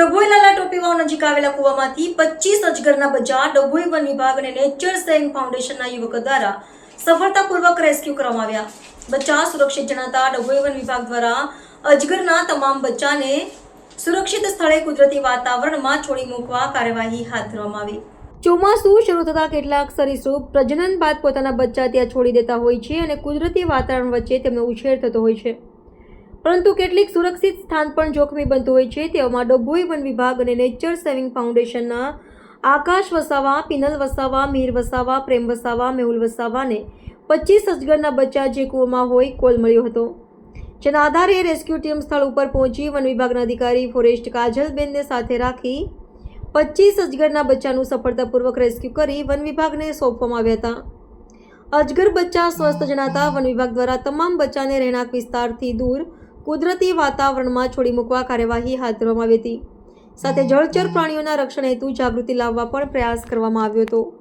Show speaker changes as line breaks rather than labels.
નજીક આવેલા કુવામાંથી પચીસ અજગરના બચ્ચા ડભોઈ વન વિભાગ અને નેચર સેવિંગ ફાઉન્ડેશનના યુવકો દ્વારા સફળતાપૂર્વક રેસ્ક્યુ કરવામાં આવ્યા. બચ્ચા સુરક્ષિત જણાતા ડભોઈ વન વિભાગ દ્વારા અજગરના તમામ બચ્ચાને સુરક્ષિત સ્થળે કુદરતી વાતાવરણમાં છોડી મૂકવા કાર્યવાહી હાથ ધરવામાં આવી. ચોમાસું શરૂ થતાં કેટલાક સરીસૃપ પ્રજનન બાદ પોતાના બચ્ચા ત્યાં છોડી દેતા હોય છે અને કુદરતી વાતાવરણ વચ્ચે તેમનો ઉછેર થતો હોય છે. પરંતુ કેટલીક સુરક્ષિત સ્થાન પણ જોખમી બનતું હોય છે. તેવામાં ડભોઈ વન વિભાગ અને નેચર સેવિંગ ફાઉન્ડેશનના આકાશ વસાવા, પિનલ વસાવા, મીર વસાવા, પ્રેમ વસાવા, મેહુલ વસાવાને પચીસ અજગરના બચ્ચા જે કૂવામાં હોય કોલ મળ્યો હતો. જેના આધારે રેસ્ક્યુ ટીમ સ્થળ ઉપર પહોંચી વન વિભાગના અધિકારી ફોરેસ્ટ કાજલબેનને સાથે રાખી પચીસ અજગરના બચ્ચાનું સફળતાપૂર્વક રેસ્ક્યુ કરી વન વિભાગને સોંપવામાં આવ્યા હતા. અજગર બચ્ચા સ્વસ્થ જણાતા વન વિભાગ દ્વારા તમામ બચ્ચાને રહેણાંક વિસ્તારથી દૂર કુદરતી વાતાવરણમાં છોડી મૂકવા કાર્યવાહી હાથ ધરવામાં આવી હતી. સાથે જળચર પ્રાણીઓના રક્ષણ હેતુ જાગૃતિ લાવવા પણ પ્રયાસ કરવામાં આવ્યો હતો.